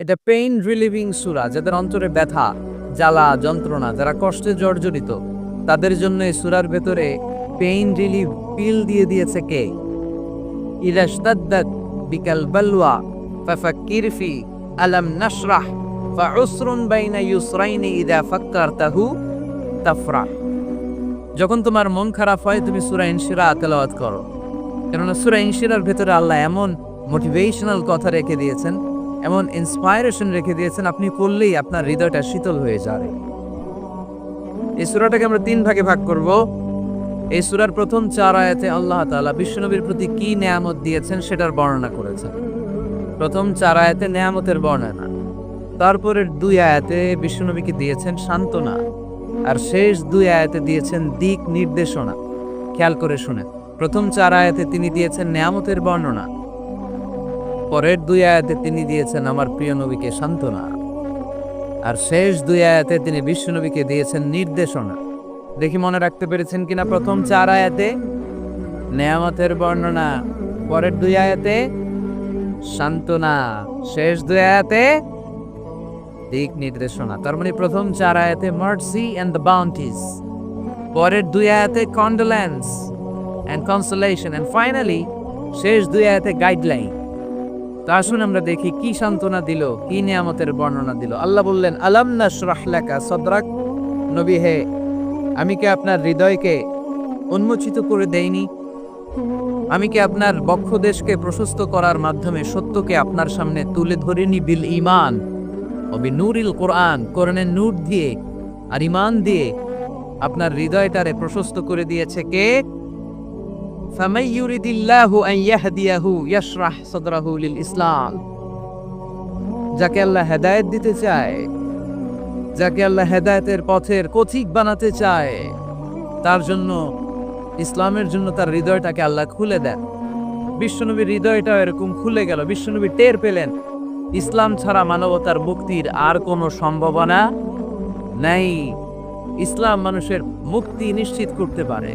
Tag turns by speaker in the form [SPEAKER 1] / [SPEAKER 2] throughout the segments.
[SPEAKER 1] এটা pain relieving সুরা, যাদের অন্তরে ব্যথা, জ্বালা, যন্ত্রণা, যারা কষ্টে জর্জরিত, তাদের জন্য এই সুরার ভেতরে পেইন রিলিভ পিল দিয়ে দিয়েছে কে? ইলাশতাদ্দাত বিকাল বালওয়া, ফাফাক্কির ফি আলাম নাশরাহ, ফাউসরুন বাইনা ইউসরাইনি ইদা ফাক্কারতাহু তাফরাহ। যখন তোমার মন খারাপ হয়, তুমি সূরা ইনশিরা তেলাওয়াত করো। কেননা সূরা ইনশিরার ভেতরে আল্লাহ এমন মোটিভেশনাল কথা রেখে দিয়েছেন এমন ইন্সপায়ারেশন রেখে দিয়েছেন, আপনি পড়লেই আপনার হৃদয়টা শীতল হয়ে যাবে। এই সূরাটাকে আমরা তিন ভাগে ভাগ করব। এই সূরার প্রথম চার আয়াতে আল্লাহ তাআলা বিশ্বনবীর প্রতি কি নেয়ামত দিয়েছেন সেটার বর্ণনা করেছেন। প্রথম চার আয়াতে নেয়ামতের বর্ণনা। তারপরের দুই আয়াতে বিশ্বনবীকে দিয়েছেন সান্ত্বনা। আর শেষ দুই আয়াতে দিয়েছেন দিক নির্দেশনা। খেয়াল করে শুনে প্রথম চার আয়াতে তিনি দিয়েছেন নেয়ামতের বর্ণনা। পরের দুই আয়াতে তিনি দিয়েছেন, আমার প্রিয় নবীকে সান্ত্বনা। আর শেষ দুই আয়াতে তিনি বিশ্বনবীকে দিয়েছেন নির্দেশনা। দেখি মনে রাখতে পেরেছেন কিনা প্রথম চার আয়াতে? নেয়ামতের বর্ণনা, পরের দুই আয়াতে? সান্ত্বনা, শেষ দুই আয়াতে? দিক নির্দেশনা। তার মানে প্রথম চার আয়াতে মার্সি অ্যান্ড দ্য বাউন্টিস পরের দুই আয়াতে condolence and consolation and finally শেষ দুই আয়াতে গাইডলাইন তা আসুন আমরা দেখি কি সান্ত্বনা দিল, কি নিয়ামতের বর্ণনা দিল। আল্লাহ বললেন, আলাম লাকা সদরাক? নবী, হে, আমি কি আপনার হৃদয়কে উন্মোচিত করে দেইনি? আমি কি আপনার বক্ষ দেশকে প্রশস্ত করার মাধ্যমে সত্যকে আপনার সামনে তুলে ধরিনি বিল ইমান অবি নুরিল কোরআন কোরআনের নূর দিয়ে আর ইমান দিয়ে আপনার হৃদয়টারে প্রশস্ত করে দিয়েছে কে? ফামাই ইউরিদিল্লাহু আন ইয়াহদিয়াহু ইয়াশরাহ সাদরাহু লিল ইসলাম যাকে আল্লাহ হেদায়েত দিতে চায়, যাকে আল্লাহ হেদায়েতের পথের পথিক বানাতে চায়, তার জন্য, ইসলামের জন্য তার হৃদয়টাকে আল্লাহ খুলে দেন। বিশ্বনবীর হৃদয়টা এরকম খুলে গেল, বিশ্বনবী টের পেলেন, ইসলাম ছাড়া মানবতার মুক্তির আর কোনো সম্ভাবনা নাই। ইসলাম মানুষের মুক্তি নিশ্চিত করতে পারে।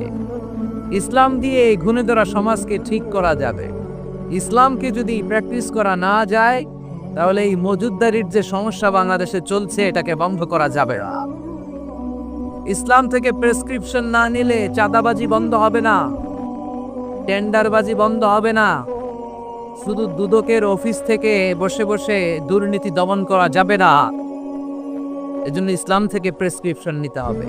[SPEAKER 1] ইসলাম দিয়ে এই ঘুণে ধরা সমাজকে ঠিক করা যাবে। ইসলামকে যদি প্র্যাকটিস করা না যায়, তাহলে এই মজুদদারির যে সমস্যা বাংলাদেশে চলছে, এটাকে বন্ধ করা যাবে না। ইসলাম থেকে প্রেসক্রিপশন না নিলে চাঁদাবাজি বন্ধ হবে না। টেন্ডারবাজি বন্ধ হবে না। শুধু দুদকের অফিস থেকে বসে বসে দুর্নীতি দমন করা যাবে না। এজন্য ইসলাম থেকে প্রেসক্রিপশন নিতে হবে।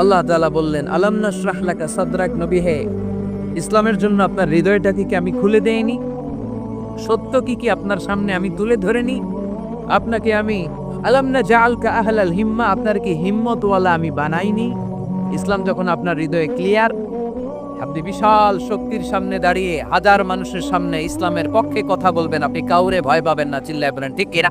[SPEAKER 1] আল্লাহ তাআলা বললেন, আলাম নাশরাহ লাকা সাদরাক নবী হে, ইসলামের জন্য আপনার হৃদয়টাকে কি আমি খুলে দেইনি? সত্য কি কি আপনার সামনে আমি তুলে ধরেনি? আপনাকে আমি আলাম না জাআলকা আহলাল হিম্মা, আপনার কি হিম্মতওয়ালা আমি বানাইনি? ইসলাম যখন আপনার হৃদয়ে ক্লিয়ার, আপনি বিশাল শক্তির সামনে দাঁড়িয়ে হাজার মানুষের সামনে ইসলামের পক্ষে কথা বলবেন, আপনি কাউরে ভয় পাবেন না, চিল্লায় বলেন, ঠিক কিনা?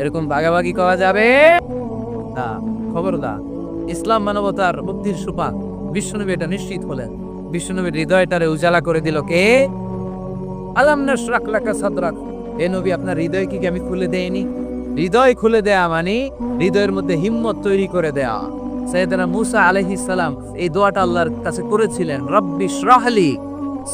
[SPEAKER 1] এরকম ভাগাভাগি করা যাবে? না খবরদার ইসলাম মানবতার মুক্তির সুপান বিশ্বনবী এটা নিশ্চিত হলেন। বিশ্বনবীর হৃদয়টারে উজালা করে দিল কে? আলাম নাশরাক লাকা সাদরাক। এ নবী, আপনার হৃদয় কি আমি খুলে দেইনি? হৃদয় খুলে দেয়া মানে হৃদয়ের মধ্যে হিম্মত তৈরি করে দেয়া। সৈয়দনা মুসা আলাইহিস সালাম এই দোয়াটা আল্লাহর কাছে করেছিলেন। রব্বি শ্রাহলি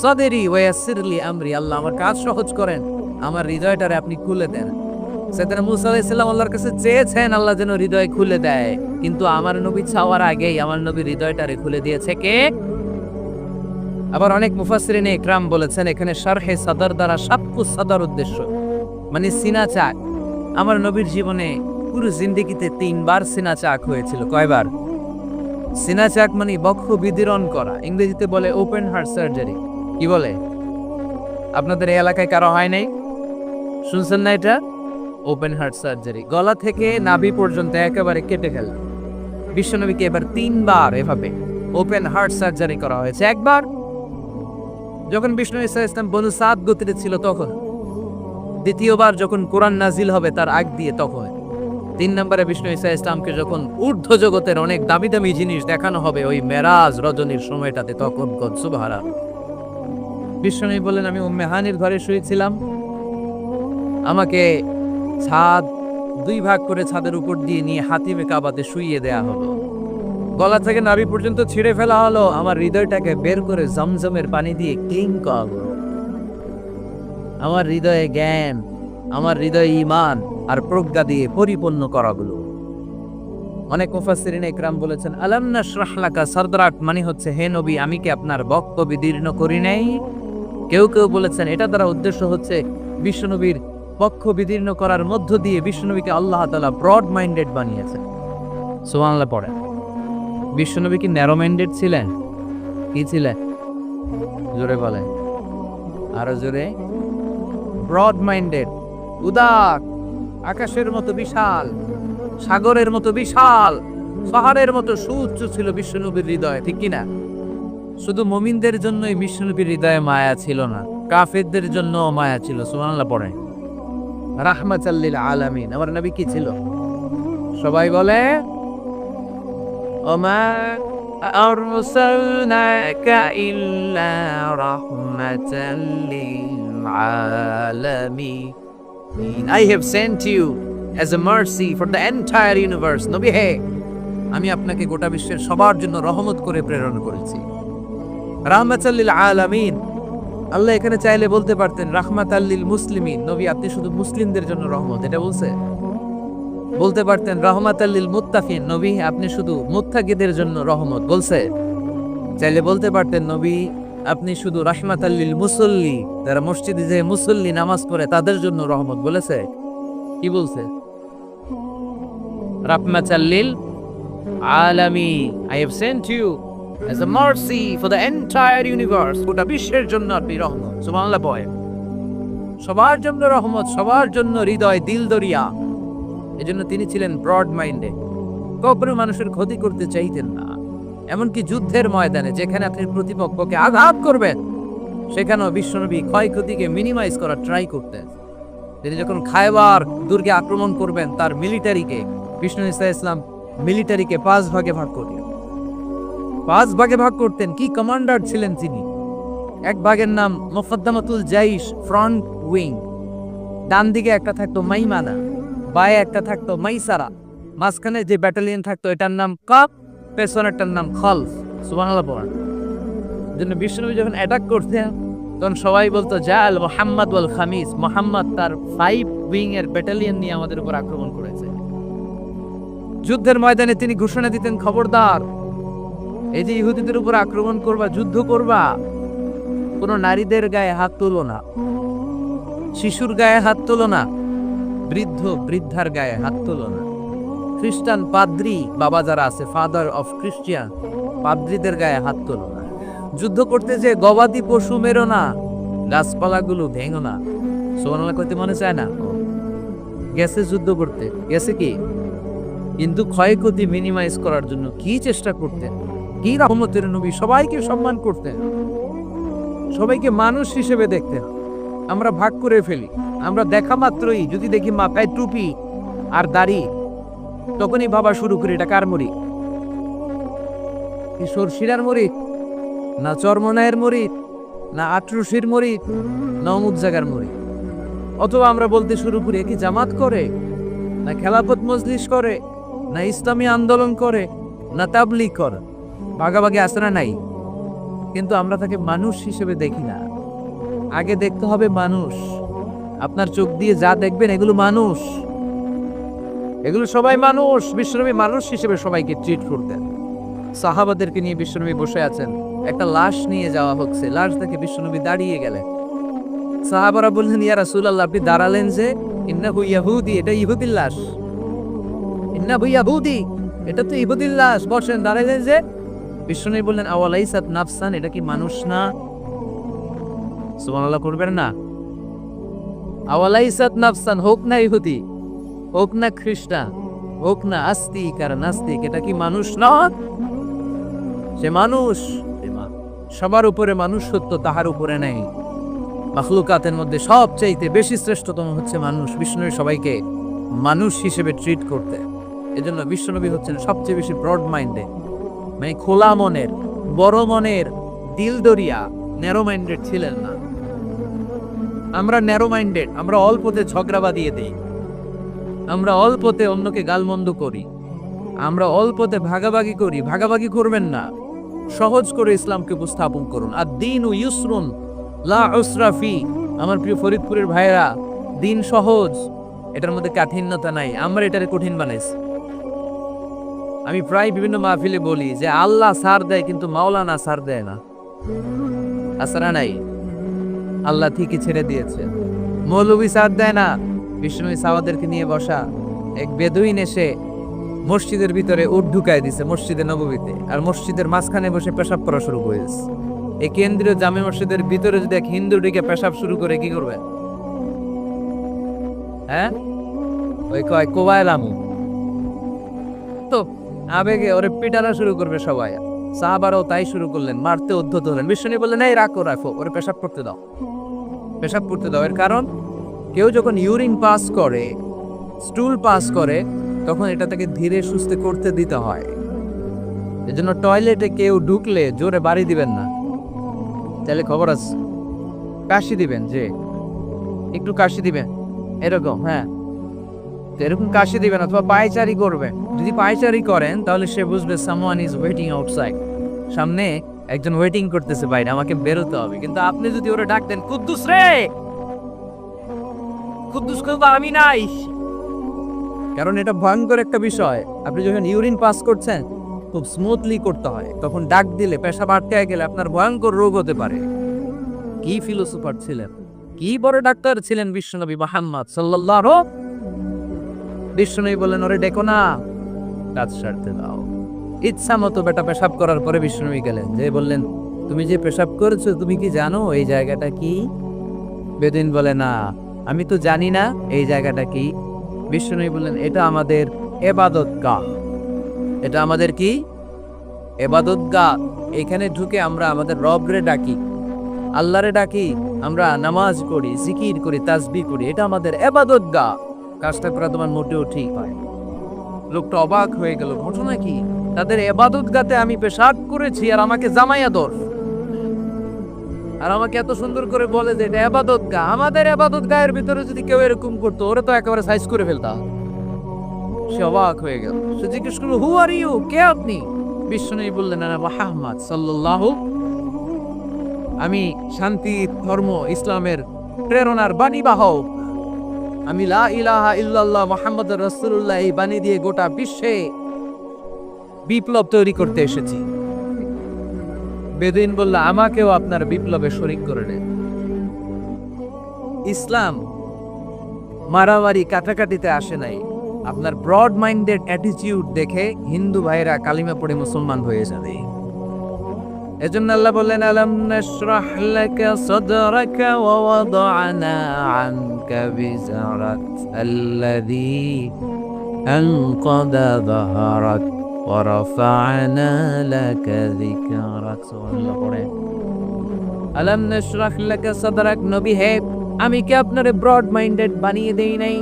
[SPEAKER 1] সদেরি ওয়াসিরলি আমরি। আল্লাহ আমার কাজ সহজ করেন। আমার হৃদয়টারে আপনি খুলে দেন। সৈয়দনা মুসা আলাইহিস সালাম আল্লাহর কাছে চেয়েছেন, আল্লাহ যেন হৃদয় খুলে দেয়। কিন্তু আমার নবী চাওয়ার আগেই আমার নবী হৃদয়টারে খুলে দিয়েছে কে? আবার অনেক মুফাসসিরিন ইকরাম বলেছেন, এখানে শারহে সাদর দ্বারা সাতকু সাদর উদ্দেশ্য। মানে সিনা চাক। আমার নবীর জীবনে পুরো জিন্দিগিতে তিনবার সিনা চাক হয়েছিল। কয়বার? সিনা চাক মানে বক্ষ বিদীরণ করা। ইংরেজিতে বলে ওপেন হার্ট সার্জারি কি বলে? আপনাদের এই এলাকায় কারও হয় নাই? শুনছেন না এটা? ওপেন হার্ট সার্জারি গলা থেকে নাভি পর্যন্ত একেবারে কেটে ফেল বিশ্বনবীকে এবার তিনবার এভাবে ওপেন হার্ট সার্জারি করা হয়েছে। একবার যখন বিষ্ণু ইসা ইসলাম বনু সাদ গতিতে ছিল তখন। দ্বিতীয়বার যখন কোরআন নাজিল হবে তার আগ দিয়ে তখন। তিন নম্বরে বিষ্ণু ইসা ইসলামকে যখন ঊর্ধ্ব জগতের অনেক দামি দামি জিনিস দেখানো হবে ওই মেরাজ রজনীর সময়টাতে তখন কনসুভারা বিষ্ণু বললেন, আমি উম্মে হানির ঘরে শুয়েছিলাম। আমাকে ছাদ দুই ভাগ করে ছাদের উপর দিয়ে নিয়ে হাতিমে কাবাতে শুইয়ে দেয়া হলো। গলা থেকে নাভি পর্যন্ত ছিঁড়ে ফেলা হলো, আমার হৃদয়টাকে বের করে জমজমের পানি দিয়ে ক্লিন করা আমার হৃদয়ে জ্ঞান, আমার হৃদয়ে ইমান আর প্রজ্ঞা দিয়ে পরিপূর্ণ করা হলো। অনেক মুফাসসিরিন একরাম বলেছেন, আলাম নাশরাহ লাকা সাদরাক? মানে হচ্ছে, হে নবী, আমি কি আপনার বক্ষ বিদীর্ণ করি নাই? কেউ কেউ বলেছেন, এটা দ্বারা উদ্দেশ্য হচ্ছে, বিশ্বনবীর পক্ষ বিদীর্ণ করার মধ্য দিয়ে বিশ্বনবীকে আল্লাহ তালা ব্রড মাইন্ডেড বানিয়েছেন। সুবহানাল্লাহ পড়ে বিশ্বনবী কি ন্যারো মাইন্ডেড ছিলেন? কি ছিলেন? জোরে বলেন। আরও জোরে। ব্রড মাইন্ডেড উদার আকাশের মতো বিশাল, সাগরের মতো বিশাল, পাহাড়ের মতো সুউচ্চ ছিল বিশ্বনবীর হৃদয়, ঠিক কিনা? শুধু মমিনদের জন্যই বিশ্বনবীর হৃদয়ে মায়া ছিল না, কাফেরদের জন্য মায়া ছিল, সুবহানাল্লাহ পড়ে রাহমাচাল্লিল আলামিন। আমার নবী কি ছিল? সবাই বলে আই আমি আপনাকে গোটা বিশ্বের সবার জন্য রহমত করে প্রেরণ করেছি। রাহমাতাল্লিল আলামিন আল্লাহ এখানে চাইলে বলতে পারতেন রাহমাত আল্লিল মুসলিমিন। নবী, আপনি শুধু মুসলিমদের জন্য রহমত, এটা বলছে। বলতে পারতেন রহমাত আল্লিল মুত্তাকিন নবী, আপনি শুধু মুত্তাকিদের জন্য রহমত বলছে। চাইলে বলতে পারতেন, নবী, আপনি শুধু রাহমাত আল্লিল মুসল্লি। যারা মসজিদে যে মুসল্লি নামাজ পড়ে, তাদের জন্য রহমত বলেছে। কি বলছে? রাহমাত আল্লিল আলামি I have sent you as a mercy for the entire universe, গোটা বিশ্বের জন্য আপনি রহমত। সুবহানাল্লাহ, বয়। সবার জন্য রহমত, সবার জন্য হৃদয়, দিল দরিয়া। এজন্য তিনি ছিলেন ব্রড মাইন্ডে কখনো মানুষের ক্ষতি করতে চাইতেন না। এমনকি যুদ্ধের ময়দানে, যেখানে আপনি প্রতিপক্ষকে আঘাত করবেন, সেখানেও বিশ্বনবী ক্ষয়ক্ষতিকে মিনিমাইজ করার ট্রাই করতেন। তিনি যখন খায়বার দুর্গে আক্রমণ করবেন, তার মিলিটারিকে বিষ্ণু ইসা ইসলাম মিলিটারিকে পাঁচ ভাগে ভাগ করলেন। পাঁচ ভাগে ভাগ করতেন কি কমান্ডার ছিলেন তিনি? এক ভাগের নাম মোফাদ্দামাতুল জাইশ ফ্রন্ট উইং। ডান দিকে একটা থাকতো মাইমানা, বায়ে একটা থাকতো মাইসারা। মাঝখানে যে ব্যাটালিয়ন থাকতো, এটার নাম কাপ পেছনেরটার নাম খলফ। পড়ান। জন্য বিষ্ণুবী যখন অ্যাটাক করতেন, তখন সবাই বলতো জাল মোহাম্মদ ওয়াল খামিস। মোহাম্মদ তার ফাইভ উইং এর ব্যাটালিয়ন নিয়ে আমাদের উপর আক্রমণ করেছে। যুদ্ধের ময়দানে তিনি ঘোষণা দিতেন, খবরদার এই যে ইহুদিদের উপর আক্রমণ করবা, যুদ্ধ করবা, কোনো নারীদের গায়ে হাত তোলো না। শিশুর গায়ে হাত তোলো না, বৃদ্ধ, বৃদ্ধার গায়ে হাত তোলো না। খ্রিস্টান পাদ্রি বাবা যারা আছে, ফাদার অফ খ্রিস্টিয়ান, পাদ্রিদের গায়ে হাত তোলো না। যুদ্ধ করতে যে গবাদি পশু মেরো না, গাছপালাগুলো ভেঙো না। সোনালা করতে মনে চায় না? গেছে যুদ্ধ করতে। গেছে কি? কিন্তু ক্ষয়ক্ষতি মিনিমাইজ করার জন্য কি চেষ্টা করতেন? কি রহমতের নবী? সবাইকে সম্মান করতেন। সবাইকে মানুষ হিসেবে দেখতেন। আমরা ভাগ করে ফেলি। আমরা দেখা মাত্রই যদি দেখি মাথায় টুপি আর দাড়ি, তখনই ভাবা শুরু করি, এটা কার কি সরষিরার মুড়ি, না চরমনায়ের মুড়ি, না আটরশির মুড়ি, না অমুক জায়গার মুড়ি? অথবা আমরা বলতে শুরু করি কি জামাত করে? না খেলাপত মজলিস করে? না ইসলামী আন্দোলন করে? না তাবলিগ করে? ভাগাভাগি আসে না নাই? কিন্তু আমরা তাকে মানুষ হিসেবে দেখি না। আগে দেখতে হবে মানুষ। আপনার চোখ দিয়ে যা দেখবেন এগুলো মানুষ। এগুলো সবাই মানুষ। বিশ্বনবী মানুষ হিসেবে সবাইকে ট্রিট করতেন। সাহাবাদেরকে নিয়ে বিশ্বনবী বসে আছেন। একটা লাশ নিয়ে যাওয়া হচ্ছে। লাশ দেখে বিশ্বনবী দাঁড়িয়ে গেলেন। সাহাবারা বললেন, ইয়া রাসূলুল্লাহ, আপনি দাঁড়ালেন যে, ইন্নাহু ইয়াহুদি, এটা ইহুদির লাশ। ইন্নাহু ইয়াহুদি, এটা তো ইহুদির লাশ। বসেন, দাঁড়ালেন যে বিষ্ণু বললেন, আওয়ালাইসাত নাফসান, এটা কি মানুষ না? সুবহানাল্লাহ, করবেন না। আওয়ালাইসাত নাফসান, হোক না ইহুদি, হোক না খ্রিস্টান, হোক না আস্তিক আর নাস্তিক, এটা কি মানুষ না? সে মানুষ সবার উপরে মানুষ সত্য তাহার উপরে নেই। মাখলুকাতের মধ্যে সবচাইতে বেশি শ্রেষ্ঠতম হচ্ছে মানুষ, বিষ্ণুর সবাইকে মানুষ হিসেবে ট্রিট করতে। এজন্য বিশ্বনবী হচ্ছেন সবচেয়ে বেশি ব্রড মাইন্ডে মানে খোলা মনের, বড় মনের দিল দরিয়া ন্যারো মাইন্ডেড ছিলেন না। আমরা ন্যারো মাইন্ডেড আমরা অল্পতে ঝগড়া বাঁধিয়ে দিই। আমরা অল্পতে অন্যকে গালমন্দ করি। আমরা অল্পতে ভাগাভাগি করি। ভাগাভাগি করবেন না। সহজ করে ইসলামকে উপস্থাপন করুন। আর দিন ও ইউসরুন, লা উসরাফি আমার প্রিয় ফরিদপুরের ভাইয়েরা, দিন সহজ, এটার মধ্যে কাঠিন্যতা নাই। আমরা এটারে কঠিন বানাইছি। আমি প্রায় বিভিন্ন মাহফিলে বলি যে আল্লাহ সার দেয় কিন্তু মাওলানা সার দেয় না। আসারা নাই। আল্লাহ ঠিকই ছেড়ে দিয়েছে। মৌলবী সার দেয় না। বিষ্ণু সাওয়াদেরকে নিয়ে বসা এক বেদুইন এসে মসজিদের ভিতরে উট ঢুকায় দিছে মসজিদে নববীতে। আর মসজিদের মাঝখানে বসে পেশাব করা শুরু করেছে। এই কেন্দ্রীয় জামে মসজিদের ভিতরে যদি এক হিন্দু ঢুকে পেশাব শুরু করে, কি করবে? হ্যাঁ? ওই কয় কোবাইলামু তো আবেগে ওরে পিটানো শুরু করবে সবাই। সাহাবারও তাই শুরু করলেন, মারতে উদ্ধত হলেন। বিষ্ণু বললেন, এই রাখো রাখো, ওরে পেশাব করতে দাও। পেশাব করতে দাও। এর কারণ, কেউ যখন ইউরিন পাস করে, স্টুল পাস করে, তখন এটা তাকে ধীরে সুস্থে করতে দিতে হয়। এজন্য টয়লেটে কেউ ঢুকলে জোরে বাড়ি দিবেন না। তাহলে খবর আছে। কাশি দিবেন, যে। একটু কাশি দিবেন। এরকম হ্যাঁ। তো এরকম কাশি দিবেন অথবা পায়চারি করবেন। যদি পায়চারি করেন, তাহলে সে বুঝবে সামওয়ান ইজ ওয়েটিং আউটসাইড সামনে একজন ওয়েটিং করতেছে বাইরে, আমাকে বেরোতে হবে। কিন্তু আপনি যদি ওরা ডাক দেন, কুদ্দুস রে! কুদ্দুস কিন্তু আমি নাই। কারণ এটা ভয়ঙ্কর একটা বিষয়। আপনি যখন ইউরিন পাস করছেন, খুব স্মুথলি করতে হয়। তখন ডাক দিলে পেশাব আটকে গেলে আপনার ভয়ঙ্কর রোগ হতে পারে। কি ফিলোসোফার ছিলেন? কি বড় ডাক্তার ছিলেন বিশ্বনবী মোহাম্মদ সাল্লাল্লাহু বিশ্বনবী বললেন, ওরে ডেকো না, কাজ সারতে দাও। ইচ্ছা মতো বেটা পেশাব করার পরে বিষ্ণুবী গেলেন। যে বললেন, তুমি যে পেশাব করেছ, তুমি কি জানো এই জায়গাটা কি? বেদিন বলে, না, আমি তো জানি না এই জায়গাটা কি। বিষ্ণুবী বললেন, এটা আমাদের এবাদত গাহ। এটা আমাদের কি? এবাদত গাহ, এখানে ঢুকে আমরা আমাদের রবরে ডাকি। আল্লাহরে ডাকি, আমরা নামাজ করি, জিকির করি, তাসবি করি, এটা আমাদের এবাদত গাহ। কাজটা করা তোমার মোটেও ঠিক হয় লোকটা অবাক হয়ে গেল, ঘটনা কি? তাদের এবাদত গাতে আমি পেশাব করেছি আর আমাকে জামাই আদর আর আমাকে এত সুন্দর করে বলে যে এটা এবাদত গা, আমাদের এবাদত গায়ের ভিতরে যদি কেউ এরকম করতো, ওরে তো একেবারে সাইজ করে ফেলতাম সে অবাক হয়ে গেল, সে জিজ্ঞেস করল হু আর ইউ কে আপনি? বিষ্ণু বললেন না মোহাম্মদ সাল্লাল্লাহু আমি শান্তি, ধর্ম, ইসলামের প্রেরণার বাণী বাহক। আমি লা ইলাহা ইল্লাল্লাহ মোহাম্মদ রসুল্লাহ এই বাণী দিয়ে গোটা বিশ্বে বিপ্লব তৈরি করতে এসেছি। বেদিন বলল, আমাকেও আপনার বিপ্লবে শরিক করে নেন। ইসলাম মারামারি কাটাকাটিতে আসে নাই। আপনার ব্রড মাইন্ডেড অ্যাটিটিউড দেখে হিন্দু ভাইরা কালিমা পড়ে মুসলমান হয়ে যাবে। এজন্য আল্লাহ বললেন, আলম নাশরাহ লাকা সাদরাকা ওয়া ওয়াদানা আনকা বিজারাক আল্লাযী রাফা'না লাকা যিকরাক। সুবহানাল্লাহ, পড়ে। আলাম নাশরাহ লাকা সাদরাক, নবী হে, আমি কি আপনারে ব্রড মাইন্ডেড বানিয়ে দেই নাই?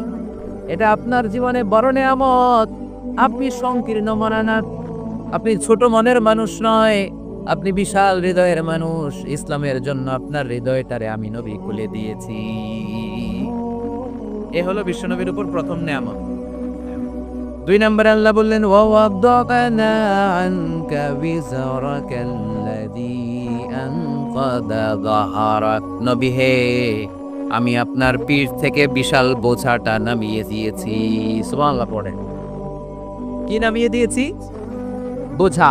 [SPEAKER 1] এটা আপনার জীবনে বড় নেয়ামত। আপনি সংকীর্ণ মনানা আপনি ছোট মনের মানুষ নয়। আপনি বিশাল হৃদয়ের মানুষ। ইসলামের জন্য আপনার হৃদয়টারে আমি নবী খুলে দিয়েছি। এ হলো বিশ্বনবীর উপর প্রথম নিয়ামত। দুই নম্বরে আল্লাহ বললেন যাহারাক নবী হে, আমি আপনার পিঠ থেকে বিশাল বোঝাটা নামিয়ে দিয়েছি। সুবহানাল্লাহ পড়ে কি নামিয়ে দিয়েছি? বোঝা।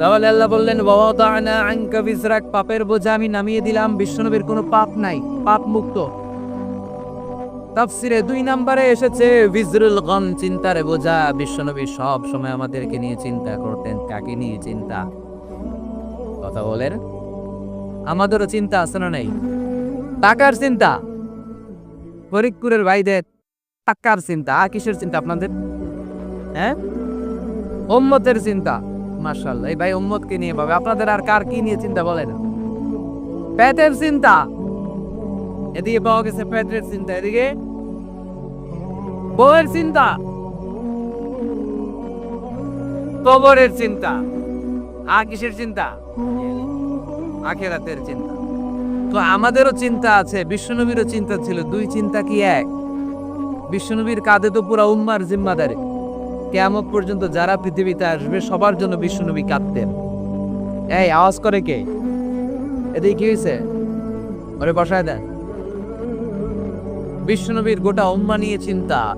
[SPEAKER 1] তাহলে আল্লাহ বললেন বিজরাক পাপের বোঝা আমি নামিয়ে দিলাম, বিশ্বনবীর কোনো পাপ নাই, পাপ মুক্ত। তাফসিরে দুই নম্বরে এসেছে, বিজরুল গম চিন্তার বোঝা বিশ্বনবী সব সময় আমাদেরকে নিয়ে চিন্তা করতেন, কাকে নিয়ে চিন্তা? কথা বলেন, আমাদেরও চিন্তা আছে না নাই? টাকার চিন্তা, ফরিদপুরের ভাইদের টাকার চিন্তা কিসের চিন্তা আপনাদের? হ্যাঁ? উম্মতের চিন্তা। মাশাআল্লাহ। এই ভাই নিয়ে ভাবে, আপনাদের আর কার কি নিয়ে চিন্তা চিন্তা। এদিকে পাওয়া গেছে চিন্তা, এদিকে? বউয়ের চিন্তা। কবরের চিন্তা। আর কিসের চিন্তা? আখেরাতের চিন্তা। তো আমাদেরও চিন্তা আছে, বিশ্বনবীরও চিন্তা ছিল, দুই চিন্তা কি এক? বিশ্বনবীর কাঁধে তো পুরা উম্মার জিম্মাদারি। কেমন পর্যন্ত যারা পৃথিবীতে আসবে, সবার জন্য বিশ্বনবী কাঁদতেন। এই, আওয়াজ করে কে? এদিকে কি হয়েছে ওরে বসায় দেন। বিশ্বনবীর গোটা উম্মা নিয়ে চিন্তা।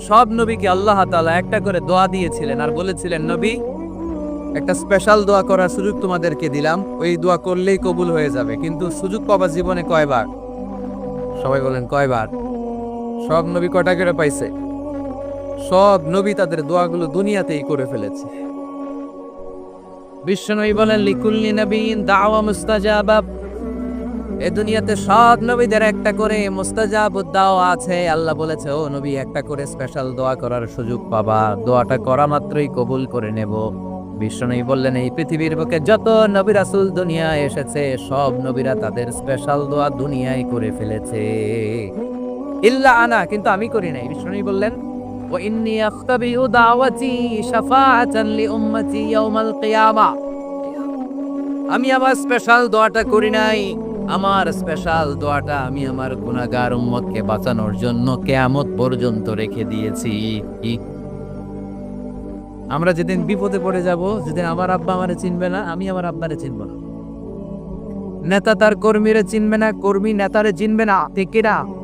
[SPEAKER 1] সব নবীকে আল্লাহ তাআলা একটা করে দোয়া দিয়েছিলেন আর বলেছিলেন, নবী, একটা স্পেশাল দোয়া করার সুযোগ তোমাদেরকে দিলাম। ওই দোয়া করলেই কবুল হয়ে যাবে। কিন্তু সুযোগ পাবা জীবনে কয়বার? সবাই বলেন, কয়বার? সব নবী কটা করে পাইছে? সব নবী তাদের দোয়াগুলো দুনিয়াতেই করে ফেলেছে। বিশ্বনবী বলেন, লিকুল্লি নবীন দাওয়া এ দুনিয়াতে সব নবীদের একটা করে দাওয়া আছে। আল্লাহ বলেছে, ও নবী, একটা করে স্পেশাল দোয়া করার সুযোগ পাবা। দোয়াটা করা মাত্রই কবুল করে নেব। বিশ্বনবী বললেন, এই পৃথিবীর বুকে যত নবী রাসূল দুনিয়ায় এসেছে, সব নবীরা তাদের স্পেশাল দোয়া দুনিয়ায় করে ফেলেছে। ইল্লা আনা, কিন্তু আমি করি নাই। বিশ্বনবী বললেন আখতাবিউ দাওয়াতি শাফাআতান লি উম্মতি ইয়াউমাল কিয়ামা আমি আমার স্পেশাল দোয়াটা করি নাই। আমার স্পেশাল দোয়াটা আমি আমার গুনাহগার উম্মতকে বাঁচানোর জন্য কেয়ামত পর্যন্ত রেখে দিয়েছি। আমরা যেদিন বিপদে পড়ে যাব, যেদিন আমার আব্বা আমারে চিনবে না, আমি আমার আব্বারে চিনব না। নেতা তার কর্মীরে চিনবে না, কর্মী নেতারে চিনবে না। ঠিক কিনা?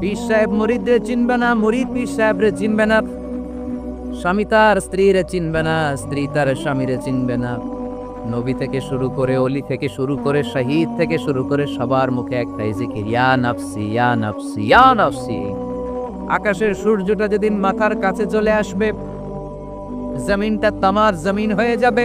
[SPEAKER 1] পীর সাহেব মুরিদরে চিনবে না, মুরিদ পীর সাহেবরে চিনবে না। স্বামী তার, স্ত্রীরে চিনবে না, স্ত্রী তার স্বামীরে চিনবে না। নবী থেকে শুরু করে, অলি থেকে শুরু করে, শহীদ থেকে শুরু করে সবার মুখে একটাই জিকির, ইয়া নাফসি ইয়া নাফসি ইয়া নাফসি। আকাশের সূর্যটা যেদিন মাথার কাছে চলে আসবে, জমিনটা তামার জমিন হয়ে যাবে।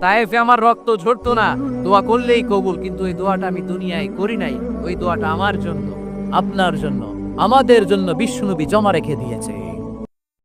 [SPEAKER 1] তাইফে আমার রক্ত ঝরতো না। দোয়া করলেই কবুল, কিন্তু ওই দোয়াটা আমি দুনিয়ায় করি নাই। ওই দোয়াটা আমার জন্য, আপনার জন্য, আমাদের জন্য বিষ্ণুনবী জমা রেখে দিয়েছে।